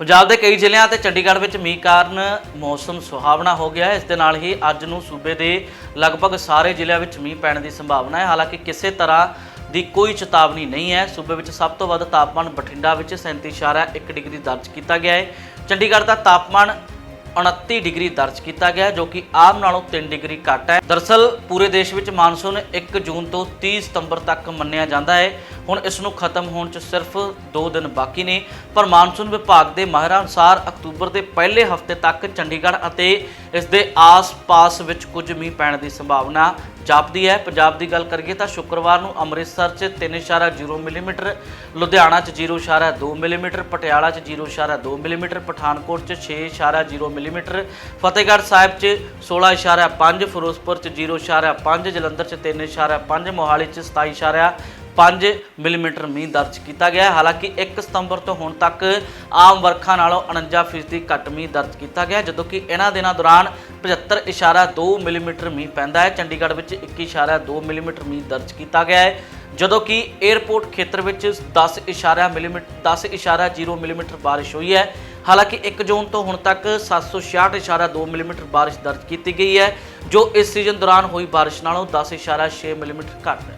ਪੰਜਾਬ ਦੇ ਕਈ ਜ਼ਿਲ੍ਹਿਆਂ ਤੇ ਚੰਡੀਗੜ੍ਹ ਵਿੱਚ ਮੀਂਹ ਕਾਰਨ ਮੌਸਮ ਸੁਹਾਵਣਾ ਹੋ ਗਿਆ ਹੈ। ਇਸ ਦੇ ਨਾਲ ਹੀ ਅੱਜ ਨੂੰ ਸੂਬੇ ਦੇ ਲਗਭਗ ਸਾਰੇ ਜ਼ਿਲ੍ਹਿਆਂ ਵਿੱਚ ਮੀਂਹ ਪੈਣ ਦੀ ਸੰਭਾਵਨਾ ਹੈ। ਹਾਲਾਂਕਿ ਕਿਸੇ ਤਰ੍ਹਾਂ ਦੀ ਕੋਈ ਚੇਤਾਵਨੀ ਨਹੀਂ ਹੈ। ਸੂਬੇ ਵਿੱਚ ਸਭ ਤੋਂ ਵੱਧ ਤਾਪਮਾਨ ਬਠਿੰਡਾ ਵਿੱਚ 37.1 ਡਿਗਰੀ ਦਰਜ ਕੀਤਾ ਗਿਆ ਹੈ। ਚੰਡੀਗੜ੍ਹ ਦਾ ਤਾਪਮਾਨ 29 ਡਿਗਰੀ ਦਰਜ ਕੀਤਾ ਗਿਆ ਜੋ ਕਿ ਆਮ ਨਾਲੋਂ 3 ਡਿਗਰੀ ਘੱਟ ਹੈ। ਦਰਸਲ, ਪੂਰੇ ਦੇਸ਼ ਵਿੱਚ ਮਾਨਸੂਨ 1 ਜੂਨ ਤੋਂ 30 ਸਤੰਬਰ ਤੱਕ ਮੰਨਿਆ ਜਾਂਦਾ ਹੈ। ਹੁਣ ਇਸ ਨੂੰ ਖਤਮ ਹੋਣ 'ਚ ਸਿਰਫ 2 ਦਿਨ ਬਾਕੀ ਨੇ। ਪਰ ਮਾਨਸੂਨ ਵਿਭਾਗ ਦੇ ਮਾਹਿਰਾਂ ਅਨੁਸਾਰ ਅਕਤੂਬਰ ਦੇ ਪਹਿਲੇ ਹਫ਼ਤੇ ਤੱਕ ਚੰਡੀਗੜ੍ਹ ਅਤੇ ਇਸ ਦੇ ਆਸ-ਪਾਸ ਵਿੱਚ ਕੁਝ ਮੀਂਹ ਪੈਣ ਦੀ ਸੰਭਾਵਨਾ ਜਾਪਦੀ ਹੈ। ਪੰਜਾਬ ਦੀ ਗੱਲ ਕਰੀਏ ਤਾਂ ਸ਼ੁੱਕਰਵਾਰ ਨੂੰ ਅੰਮ੍ਰਿਤਸਰ 'ਚ 3.0 ਮਿਲੀਮੀਟਰ, ਲੁਧਿਆਣਾ 'ਚ 0.2 ਮਿਲੀਮੀਟਰ, ਪਟਿਆਲਾ 'ਚ 0.2 ਮਿਲੀਮੀਟਰ, ਪਠਾਨਕੋਟ 'ਚ 6.0 ਮਿਲੀਮੀਟਰ, ਫਤਿਹਗੜ੍ਹ ਸਾਹਿਬ 'ਚ 16.5 ਫਿਰੋਜ਼ਪੁਰ 'ਚ 0.5 ਜਲੰਧਰ 'ਚ 3.5 ਮੋਹਾਲੀ 'ਚ 27.5 ਮਿਲੀਮੀਟਰ ਮੀਂਹ ਦਰਜ ਕੀਤਾ ਗਿਆ ਹੈ। ਹਾਲਾਂਕਿ 1 ਸਤੰਬਰ ਤੋਂ ਹੁਣ ਤੱਕ ਆਮ ਵਰਖਾ ਨਾਲੋਂ 49% ਘੱਟ ਮੀਂਹ ਦਰਜ ਕੀਤਾ ਗਿਆ ਜਦੋਂ ਕਿ ਇਹਨਾਂ ਦਿਨਾਂ ਦੌਰਾਨ 75.2 ਮਿਲੀਮੀਟਰ ਮੀਂਹ ਪੈਂਦਾ ਹੈ। ਚੰਡੀਗੜ੍ਹ ਵਿੱਚ 21.2 ਮਿਲੀਮੀਟਰ ਮੀਂਹ ਦਰਜ ਕੀਤਾ ਗਿਆ ਹੈ, ਜਦੋਂ ਕਿ 에ਅਰਪੋਰਟ ਖੇਤਰ ਵਿੱਚ 10 ਮਿਲੀਮੀਟਰ 10.0 ਮਿਲੀਮੀਟਰ ਬਾਰਿਸ਼ ਹੋਈ ਹੈ। ਹਾਲਾਂਕਿ 1 ਜੂਨ ਤੋਂ ਹੁਣ ਤੱਕ 766.2 ਮਿਲੀਮੀਟਰ ਬਾਰਿਸ਼ ਦਰਜ ਕੀਤੀ ਗਈ ਹੈ, ਜੋ ਇਸ ਸੀਜ਼ਨ ਦੌਰਾਨ ਹੋਈ ਬਾਰਿਸ਼ ਨਾਲੋਂ 10.6 ਮਿਲੀਮੀਟਰ ਘੱਟ ਹੈ।